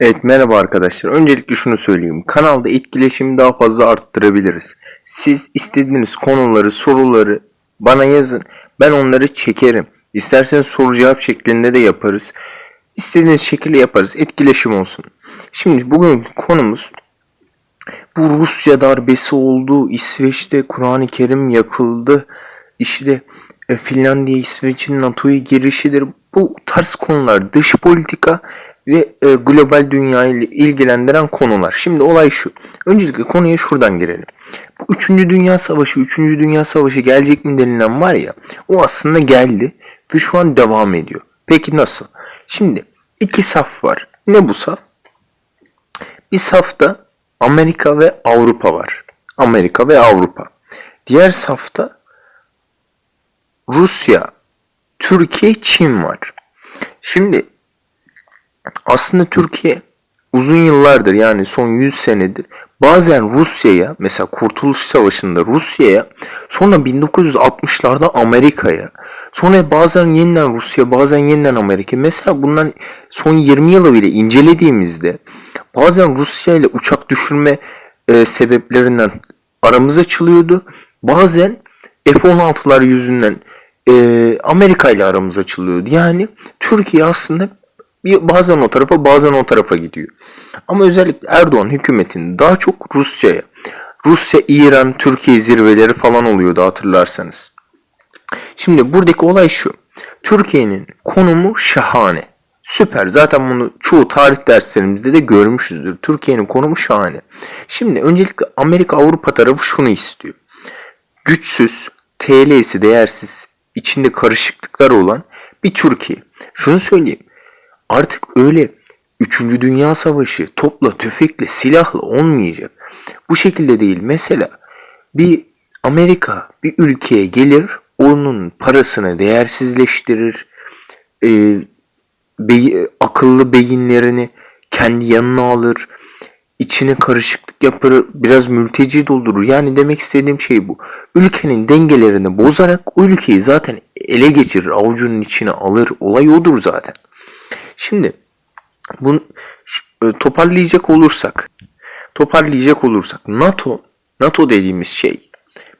Evet merhaba arkadaşlar. Öncelikle şunu söyleyeyim. Kanalda etkileşimi daha fazla arttırabiliriz. Siz istediğiniz konuları, soruları bana yazın. Ben onları çekerim. İsterseniz soru cevap şeklinde de yaparız. İstediğiniz şekilde yaparız. Etkileşim olsun. Şimdi bugün konumuz bu Rusya darbesi oldu. İsveç'te Kur'an-ı Kerim yakıldı. İşte e, Finlandiya İsveç'in NATO'ya girişidir. Bu tarz konular dış politika ve e, global dünyayı ilgilendiren konular. Şimdi olay şu. Öncelikle konuya şuradan girelim. Bu 3. Dünya Savaşı, 3. Dünya Savaşı gelecek mi denilen var ya o aslında geldi ve şu an devam ediyor. Peki nasıl? Şimdi iki saf var. Ne bu saf? Bir safta Amerika ve Avrupa var. Amerika ve Avrupa. Diğer safta Rusya, Türkiye, Çin var. Şimdi aslında Türkiye uzun yıllardır yani son 100 senedir bazen Rusya'ya mesela Kurtuluş Savaşı'nda Rusya'ya sonra 1960'larda Amerika'ya sonra bazen yeniden Rusya bazen yeniden Amerika. Mesela bundan son 20 yılı bile incelediğimizde bazen Rusya ile uçak düşürme e, sebeplerinden aramız açılıyordu. Bazen F-16'lar yüzünden e, Amerika ile aramız açılıyordu. Yani Türkiye aslında bir bazen o tarafa bazen o tarafa gidiyor. Ama özellikle Erdoğan hükümetinin daha çok Rusya'ya, Rusya, İran, Türkiye zirveleri falan oluyordu hatırlarsanız. Şimdi buradaki olay şu. Türkiye'nin konumu şahane. Süper. Zaten bunu çoğu tarih derslerimizde de görmüşüzdür. Türkiye'nin konumu şahane. Şimdi öncelikle Amerika Avrupa tarafı şunu istiyor. Güçsüz, TL'si değersiz, içinde karışıklıklar olan bir Türkiye. Şunu söyleyeyim artık öyle 3. Dünya Savaşı topla, tüfekle, silahla olmayacak. Bu şekilde değil. Mesela bir Amerika bir ülkeye gelir, onun parasını değersizleştirir, e, be, akıllı beyinlerini kendi yanına alır, içine karışıklık yapar, biraz mülteci doldurur. Yani demek istediğim şey bu. Ülkenin dengelerini bozarak o ülkeyi zaten ele geçirir, avucunun içine alır. Olay odur zaten. Şimdi bunu e, toparlayacak olursak toparlayacak olursak NATO NATO dediğimiz şey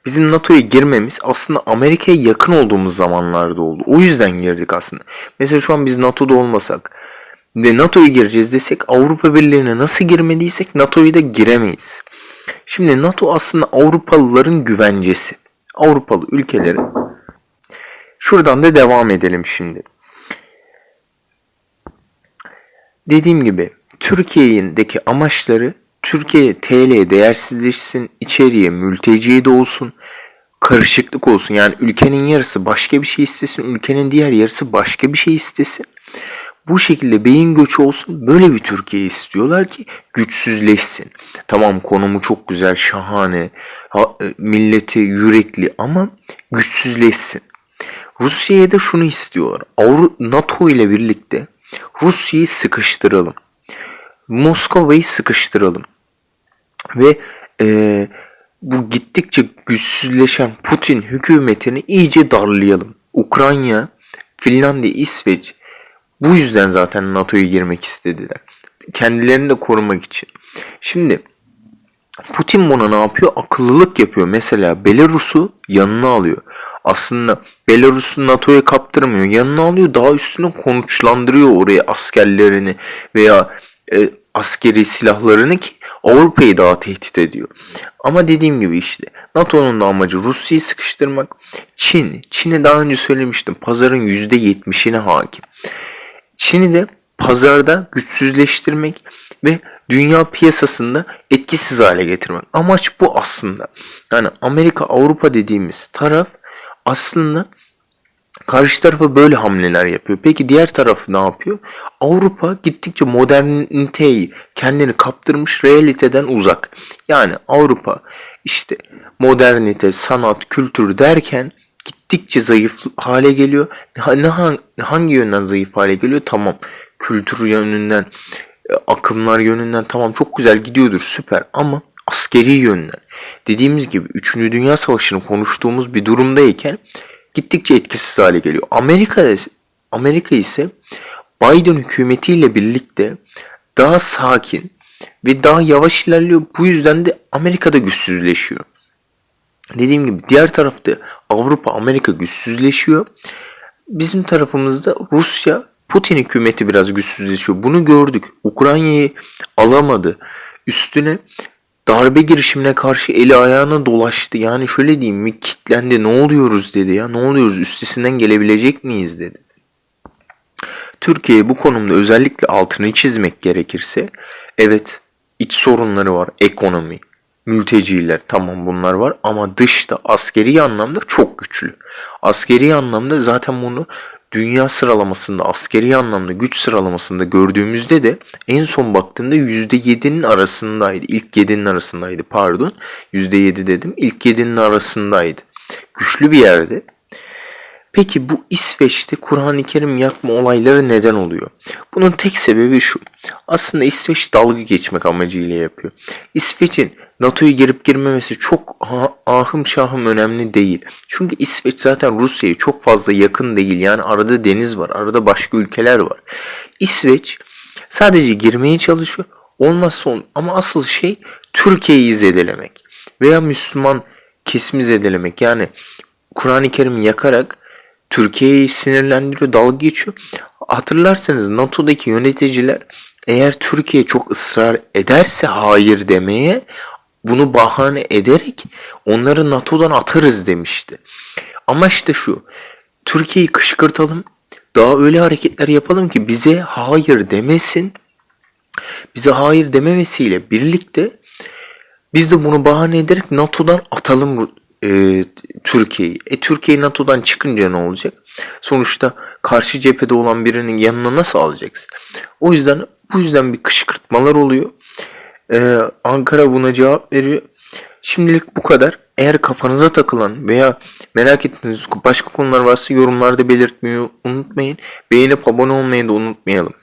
bizim NATO'ya girmemiz aslında Amerika'ya yakın olduğumuz zamanlarda oldu. O yüzden girdik aslında. Mesela şu an biz NATO'da olmasak ve NATO'ya gireceğiz desek Avrupa Birliği'ne nasıl girmediysek NATO'ya da giremeyiz. Şimdi NATO aslında Avrupalıların güvencesi. Avrupalı ülkeleri. Şuradan da devam edelim şimdi. Dediğim gibi Türkiye'deki amaçları Türkiye TL değersizleşsin, içeriye mülteci de olsun, karışıklık olsun. Yani ülkenin yarısı başka bir şey istesin, ülkenin diğer yarısı başka bir şey istesin. Bu şekilde beyin göçü olsun. Böyle bir Türkiye istiyorlar ki güçsüzleşsin. Tamam konumu çok güzel, şahane, ha, e, milleti yürekli ama güçsüzleşsin. Rusya'ya da şunu istiyorlar. NATO ile birlikte Rusya'yı sıkıştıralım. Moskova'yı sıkıştıralım. Ve e, bu gittikçe güçsüzleşen Putin hükümetini iyice darlayalım. Ukrayna, Finlandiya, İsveç bu yüzden zaten NATO'ya girmek istediler. Kendilerini de korumak için. Şimdi Putin buna ne yapıyor? Akıllılık yapıyor. Mesela Belarus'u yanına alıyor. Aslında Belarus'u NATO'ya kaptırmıyor. Yanına alıyor. Daha üstüne konuşlandırıyor oraya askerlerini veya e, askeri silahlarını ki Avrupa'yı daha tehdit ediyor. Ama dediğim gibi işte NATO'nun da amacı Rusya'yı sıkıştırmak. Çin. Çin'e daha önce söylemiştim. Pazarın %70'ine hakim. Çin'i de pazarda güçsüzleştirmek ve dünya piyasasında etkisiz hale getirmek. Amaç bu aslında. Yani Amerika Avrupa dediğimiz taraf aslında karşı tarafa böyle hamleler yapıyor. Peki diğer taraf ne yapıyor? Avrupa gittikçe moderniteyi kendini kaptırmış realiteden uzak. Yani Avrupa işte modernite, sanat, kültür derken gittikçe zayıf hale geliyor. Ne, hangi yönden zayıf hale geliyor? Tamam kültür yönünden, e, akımlar yönünden tamam çok güzel gidiyordur süper ama askeri yönden dediğimiz gibi 3. Dünya Savaşı'nı konuştuğumuz bir durumdayken gittikçe etkisiz hale geliyor. Amerika Amerika ise Biden hükümetiyle birlikte daha sakin ve daha yavaş ilerliyor. Bu yüzden de Amerika'da güçsüzleşiyor. Dediğim gibi diğer tarafta Avrupa, Amerika güçsüzleşiyor. Bizim tarafımızda Rusya, Putin hükümeti biraz güçsüzleşiyor. Bunu gördük. Ukrayna'yı alamadı. Üstüne darbe girişimine karşı eli ayağına dolaştı. Yani şöyle diyeyim mi kitlendi ne oluyoruz dedi ya ne oluyoruz üstesinden gelebilecek miyiz dedi. Türkiye bu konumda özellikle altını çizmek gerekirse evet iç sorunları var ekonomi mülteciler tamam bunlar var ama dışta askeri anlamda çok güçlü. Askeri anlamda zaten bunu dünya sıralamasında askeri anlamda güç sıralamasında gördüğümüzde de en son baktığımda %7'nin arasındaydı. İlk 7'nin arasındaydı pardon. %7 dedim. İlk 7'nin arasındaydı. Güçlü bir yerde. Peki bu İsveç'te Kur'an-ı Kerim yakma olayları neden oluyor? Bunun tek sebebi şu. Aslında İsveç dalga geçmek amacıyla yapıyor. İsveç'in NATO'ya girip girmemesi çok ah- ahım şahım önemli değil. Çünkü İsveç zaten Rusya'ya çok fazla yakın değil. Yani arada deniz var, arada başka ülkeler var. İsveç sadece girmeye çalışıyor. Olmazsa on ama asıl şey Türkiye'yi zedelemek veya Müslüman kesimi zedelemek. Yani Kur'an-ı Kerim'i yakarak Türkiye'yi sinirlendiriyor, dalga geçiyor. Hatırlarsanız NATO'daki yöneticiler eğer Türkiye çok ısrar ederse hayır demeye bunu bahane ederek onları NATO'dan atarız demişti. Ama işte şu Türkiye'yi kışkırtalım daha öyle hareketler yapalım ki bize hayır demesin. Bize hayır dememesiyle birlikte biz de bunu bahane ederek NATO'dan atalım e, Türkiye'yi. E Türkiye NATO'dan çıkınca ne olacak? Sonuçta karşı cephede olan birinin yanına nasıl alacaksın? O yüzden bu yüzden bir kışkırtmalar oluyor. Ee, Ankara buna cevap veriyor. Şimdilik bu kadar. Eğer kafanıza takılan veya merak ettiğiniz başka konular varsa yorumlarda belirtmeyi unutmayın. Beğenip abone olmayı da unutmayalım.